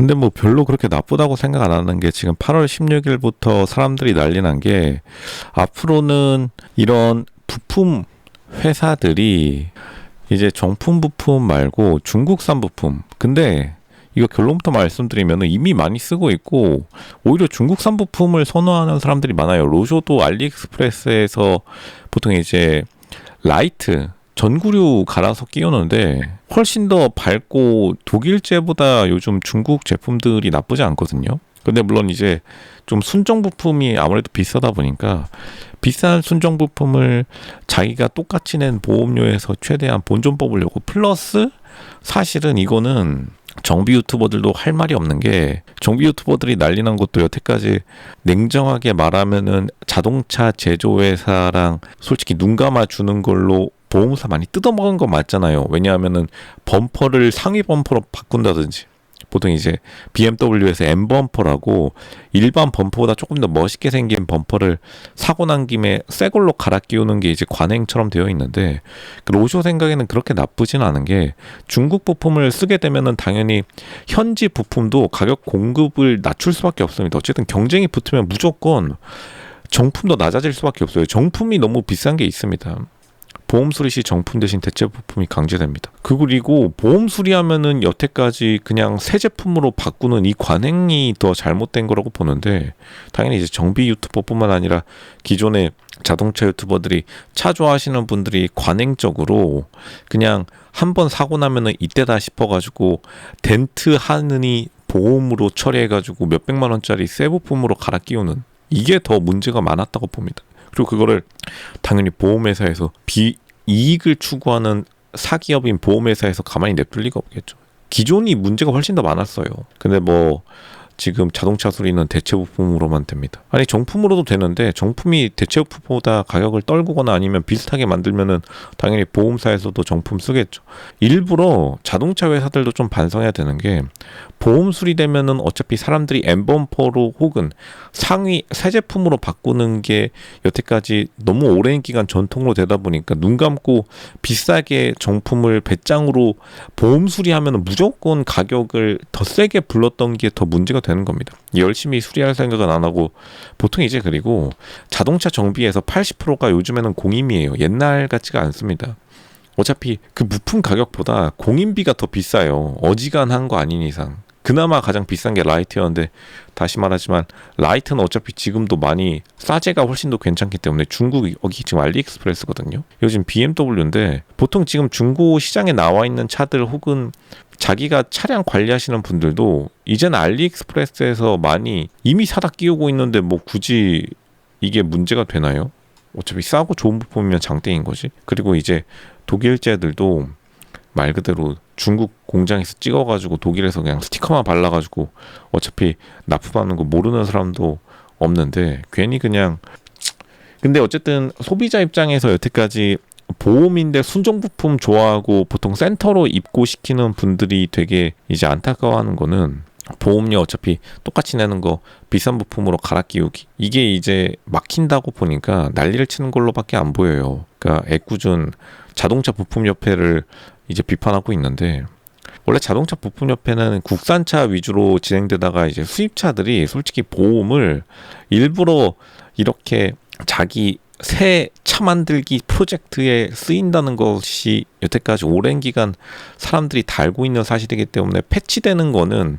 근데 뭐 별로 그렇게 나쁘다고 생각 안 하는 게 지금 8월 16일부터 사람들이 난리 난 게 앞으로는 이런 부품 회사들이 이제 정품 부품 말고 중국산 부품. 근데 이거 결론부터 말씀드리면 이미 많이 쓰고 있고 오히려 중국산 부품을 선호하는 사람들이 많아요. 로쇼도 알리익스프레스에서 보통 이제 라이트 전구류 갈아서 끼우는데 훨씬 더 밝고 독일제보다 요즘 중국 제품들이 나쁘지 않거든요. 근데 물론 이제 좀 순정 부품이 아무래도 비싸다 보니까 비싼 순정 부품을 자기가 똑같이 낸 보험료에서 최대한 본전 뽑으려고 플러스 사실은 이거는 정비 유튜버들도 할 말이 없는 게 정비 유튜버들이 난리 난 것도 여태까지 냉정하게 말하면은 자동차 제조회사랑 솔직히 눈 감아 주는 걸로 보험사 많이 뜯어먹은 거 맞잖아요. 왜냐하면은 범퍼를 상위 범퍼로 바꾼다든지 보통 이제 BMW에서 M 범퍼라고 일반 범퍼보다 조금 더 멋있게 생긴 범퍼를 사고 난 김에 새 걸로 갈아 끼우는 게 이제 관행처럼 되어 있는데 그 로쇼 생각에는 그렇게 나쁘진 않은 게 중국 부품을 쓰게 되면은 당연히 현지 부품도 가격 공급을 낮출 수밖에 없습니다. 어쨌든 경쟁이 붙으면 무조건 정품도 낮아질 수밖에 없어요. 정품이 너무 비싼 게 있습니다. 보험 수리 시 정품 대신 대체 부품이 강제됩니다. 그 그리고 보험 수리하면은 여태까지 그냥 새 제품으로 바꾸는 이 관행이 더 잘못된 거라고 보는데 당연히 이제 정비 유튜버뿐만 아니라 기존의 자동차 유튜버들이 차 좋아하시는 분들이 관행적으로 그냥 한 번 사고 나면은 이때다 싶어가지고 덴트 하느니 보험으로 처리해가지고 몇백만 원짜리 새 부품으로 갈아 끼우는 이게 더 문제가 많았다고 봅니다. 그리고 그거를 당연히 보험회사에서 비 이익을 추구하는 사기업인 보험회사에서 가만히 냅둘 리가 없겠죠. 기존이 문제가 훨씬 더 많았어요. 근데 뭐 지금 자동차 수리는 대체 부품으로만 됩니다. 아니 정품으로도 되는데 정품이 대체 부품보다 가격을 떨구거나 아니면 비슷하게 만들면은 당연히 보험사에서도 정품 쓰겠죠. 일부러 자동차 회사들도 좀 반성해야 되는 게 보험 수리되면은 어차피 사람들이 엠범퍼로 혹은 상위 새 제품으로 바꾸는 게 여태까지 너무 오랜 기간 전통으로 되다 보니까 눈 감고 비싸게 정품을 배짱으로 보험 수리하면 무조건 가격을 더 세게 불렀던 게 더 문제가 되는 겁니다. 열심히 수리할 생각은 안 하고 보통 이제 그리고 자동차 정비에서 80%가 요즘에는 공임이에요. 옛날 같지가 않습니다. 어차피 그 부품 가격보다 공임비가 더 비싸요. 어지간한 거 아닌 이상. 그나마 가장 비싼 게 라이트였는데 다시 말하지만 라이트는 어차피 지금도 많이 싸제가 훨씬 더 괜찮기 때문에 중국 여기 지금 알리익스프레스거든요. 요즘 BMW인데 보통 지금 중고 시장에 나와 있는 차들 혹은 자기가 차량 관리하시는 분들도 이제는 알리익스프레스에서 많이 이미 사다 끼우고 있는데 뭐 굳이 이게 문제가 되나요? 어차피 싸고 좋은 부품이면 장땡인 거지. 그리고 이제 독일제들도 말 그대로 중국 공장에서 찍어가지고 독일에서 그냥 스티커만 발라가지고 어차피 납품하는 거 모르는 사람도 없는데 괜히 그냥 근데 어쨌든 소비자 입장에서 여태까지 보험인데 순정 부품 좋아하고 보통 센터로 입고시키는 분들이 되게 이제 안타까워하는 거는 보험료 어차피 똑같이 내는 거 비싼 부품으로 갈아 끼우기 이게 이제 막힌다고 보니까 난리를 치는 걸로밖에 안 보여요. 그러니까 애꿎은 자동차 부품 협회를 이제 비판하고 있는데 원래 자동차 부품 협회는 국산차 위주로 진행되다가 이제 수입차들이 솔직히 보험을 일부러 이렇게 자기 새 차 만들기 프로젝트에 쓰인다는 것이 여태까지 오랜 기간 사람들이 달고 있는 사실이기 때문에 패치되는 거는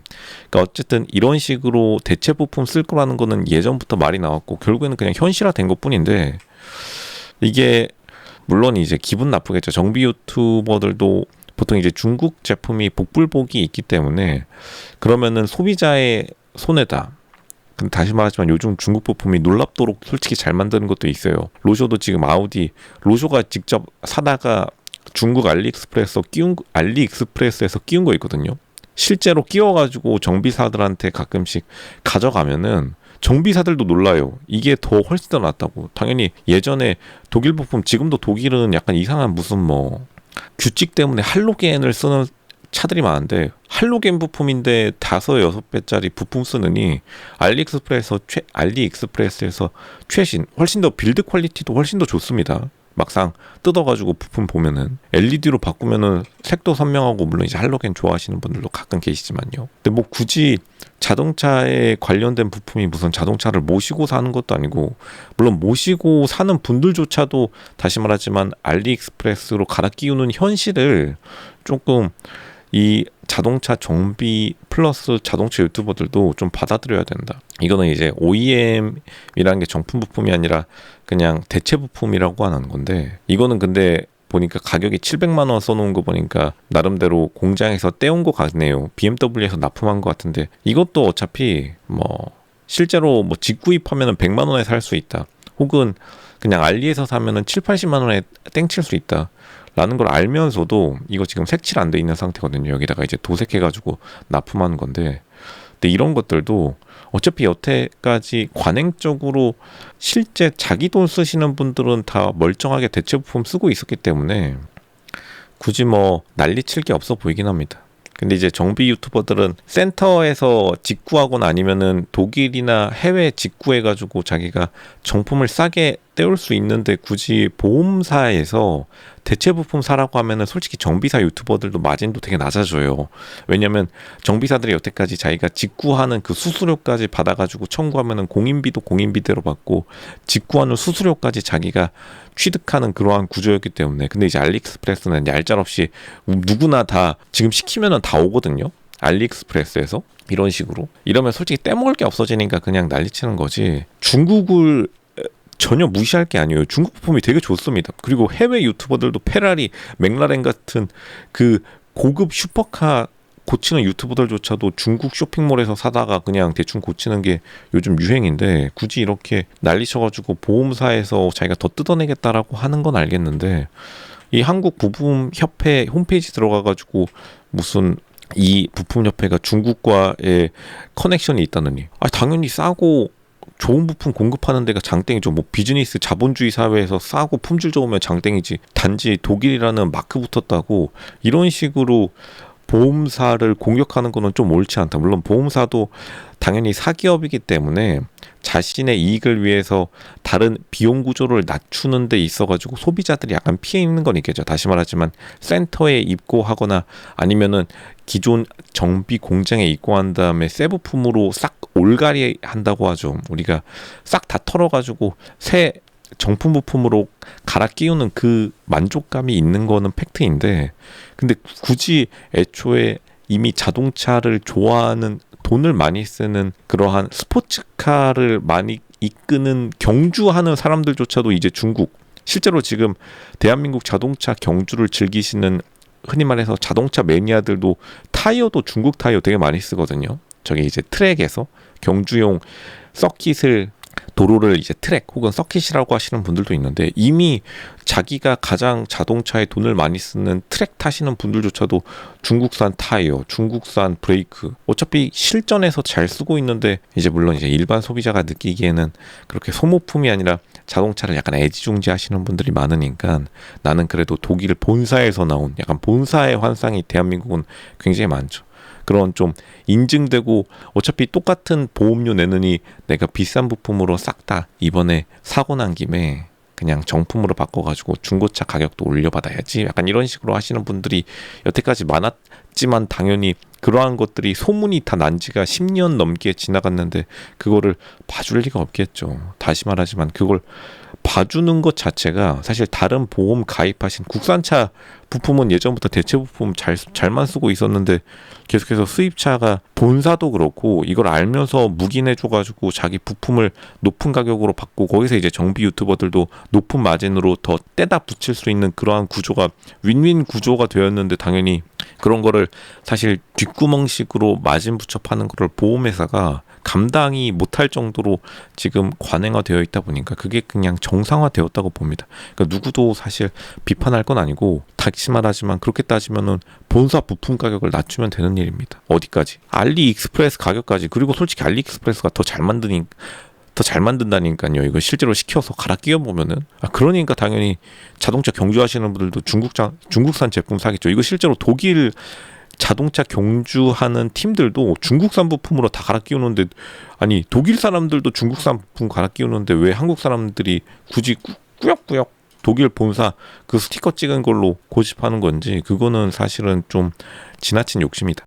그러니까 어쨌든 이런 식으로 대체 부품 쓸 거라는 거는 예전부터 말이 나왔고 결국에는 그냥 현실화된 것 뿐인데 이게 물론 이제 기분 나쁘겠죠. 정비 유튜버들도 보통 이제 중국 제품이 복불복이 있기 때문에 그러면은 소비자의 손해다. 근데 다시 말하지만 요즘 중국 부품이 놀랍도록 솔직히 잘 만드는 것도 있어요. 로쇼도 지금 아우디 로쇼가 직접 사다가 중국 알리익스프레스에서 끼운 알리익스프레스에서 끼운 거 있거든요. 실제로 끼워가지고 정비사들한테 가끔씩 가져가면은 정비사들도 놀라요. 이게 더 훨씬 더 낫다고. 당연히 예전에 독일 부품 지금도 독일은 약간 이상한 무슨 뭐 규칙 때문에 할로겐을 쓰는 차들이 많은데 할로겐 부품인데 다섯 여섯 배짜리 부품 쓰느니 알리익스프레스에서 최 알리익스프레스에서 최신 훨씬 더 빌드 퀄리티도 훨씬 더 좋습니다. 막상 뜯어가지고 부품 보면은 LED로 바꾸면은 색도 선명하고 물론 이제 할로겐 좋아하시는 분들도 가끔 계시지만요. 근데 뭐 굳이 자동차에 관련된 부품이 무슨 자동차를 모시고 사는 것도 아니고 물론 모시고 사는 분들조차도 다시 말하지만 알리익스프레스로 갈아 끼우는 현실을 조금 이 자동차 정비 플러스 자동차 유튜버들도 좀 받아들여야 된다. 이거는 이제 OEM이라는 게 정품 부품이 아니라 그냥 대체 부품이라고 하는 건데 이거는 근데 보니까 가격이 700만 원 써놓은 거 보니까 나름대로 공장에서 떼온 거 같네요. BMW에서 납품한 것 같은데 이것도 어차피 뭐 실제로 뭐 직구입하면은 100만 원에 살 수 있다. 혹은 그냥 알리에서 사면은 7, 80만 원에 땡칠 수 있다. 라는 걸 알면서도 이거 지금 색칠 안 돼 있는 상태거든요. 여기다가 이제 도색해가지고 납품하는 건데, 근데 이런 것들도 어차피 여태까지 관행적으로 실제 자기 돈 쓰시는 분들은 다 멀쩡하게 대체 부품 쓰고 있었기 때문에 굳이 뭐 난리칠 게 없어 보이긴 합니다. 근데 이제 정비 유튜버들은 센터에서 직구하거나 아니면은 독일이나 해외 직구해가지고 자기가 정품을 싸게 떼올 수 있는데 굳이 보험사에서 대체 부품 사라고 하면은 솔직히 정비사 유튜버들도 마진도 되게 낮아져요. 왜냐면 정비사들이 여태까지 자기가 직구하는 그 수수료까지 받아가지고 청구하면은 공인비도 공인비대로 받고 직구하는 수수료까지 자기가 취득하는 그러한 구조였기 때문에 근데 이제 알리익스프레스는 얄짤없이 누구나 다 지금 시키면은 다 오거든요. 알리익스프레스에서 이런 식으로 이러면 솔직히 떼먹을 게 없어지니까 그냥 난리치는 거지 중국을 전혀 무시할 게 아니에요. 중국 부품이 되게 좋습니다. 그리고 해외 유튜버들도 페라리, 맥라렌 같은 그 고급 슈퍼카 고치는 유튜버들조차도 중국 쇼핑몰에서 사다가 그냥 대충 고치는 게 요즘 유행인데 굳이 이렇게 난리 쳐가지고 보험사에서 자기가 더 뜯어내겠다라고 하는 건 알겠는데 이 한국 부품 협회 홈페이지 들어가가지고 무슨 이 부품 협회가 중국과의 커넥션이 있다느니 아 당연히 싸고 좋은 부품 공급하는 데가 장땡이죠. 뭐 비즈니스 자본주의 사회에서 싸고 품질 좋으면 장땡이지. 단지 독일이라는 마크 붙었다고 이런 식으로 보험사를 공격하는 거는 좀 옳지 않다. 물론 보험사도 당연히 사기업이기 때문에 자신의 이익을 위해서 다른 비용 구조를 낮추는 데 있어 가지고 소비자들이 약간 피해 있는 건 있겠죠. 다시 말하지만 센터에 입고하거나 아니면은 기존 정비 공장에 입고한 다음에 새 부품으로 싹 올가리 한다고 하죠. 우리가 싹 다 털어 가지고 새 정품 부품으로 갈아 끼우는 그 만족감이 있는 거는 팩트인데 근데 굳이 애초에 이미 자동차를 좋아하는 돈을 많이 쓰는 그러한 스포츠카를 많이 이끄는 경주하는 사람들조차도 이제 중국 실제로 지금 대한민국 자동차 경주를 즐기시는 흔히 말해서 자동차 매니아들도 타이어도 중국 타이어 되게 많이 쓰거든요. 저기 이제 트랙에서 경주용 서킷을 도로를 이제 트랙 혹은 서킷이라고 하시는 분들도 있는데 이미 자기가 가장 자동차에 돈을 많이 쓰는 트랙 타시는 분들조차도 중국산 타이어, 중국산 브레이크 어차피 실전에서 잘 쓰고 있는데 이제 물론 이제 일반 소비자가 느끼기에는 그렇게 소모품이 아니라 자동차를 약간 애지중지 하시는 분들이 많으니까 나는 그래도 독일 본사에서 나온 약간 본사의 환상이 대한민국은 굉장히 많죠. 그런 좀 인증되고 어차피 똑같은 보험료 내느니 내가 비싼 부품으로 싹 다 이번에 사고 난 김에 그냥 정품으로 바꿔가지고 중고차 가격도 올려받아야지 약간 이런 식으로 하시는 분들이 여태까지 많았지만 당연히 그러한 것들이 소문이 다 난 지가 10년 넘게 지나갔는데 그거를 봐줄 리가 없겠죠. 다시 말하지만 그걸 봐주는 것 자체가 사실 다른 보험 가입하신 국산차 부품은 예전부터 대체 부품 잘 잘만 쓰고 있었는데 계속해서 수입차가 본사도 그렇고 이걸 알면서 묵인해 줘가지고 자기 부품을 높은 가격으로 받고 거기서 이제 정비 유튜버들도 높은 마진으로 더 떼다 붙일 수 있는 그러한 구조가 윈윈 구조가 되었는데 당연히 그런 거를 사실 뒷구멍식으로 마진 붙여 파는 거를 보험회사가 감당이 못할 정도로 지금 관행화되어 있다 보니까 그게 그냥 정상화되었다고 봅니다. 그러니까 누구도 사실 비판할 건 아니고 다시 말하지만 그렇게 따지면은 본사 부품 가격을 낮추면 되는 일입니다. 어디까지? 알리익스프레스 가격까지 그리고 솔직히 알리익스프레스가 더 잘 만드니 더잘 만든다니까요. 이거 실제로 시켜서 갈아 끼워 보면은 아 그러니까 당연히 자동차 경주하시는 분들도 중국산 중국산 제품 사겠죠. 이거 실제로 독일 자동차 경주하는 팀들도 중국산 부품으로 다 갈아 끼우는데 아니 독일 사람들도 중국산 부품 갈아 끼우는데 왜 한국 사람들이 굳이 꾸역꾸역 독일 본사 그 스티커 찍은 걸로 고집하는 건지 그거는 사실은 좀 지나친 욕심이다.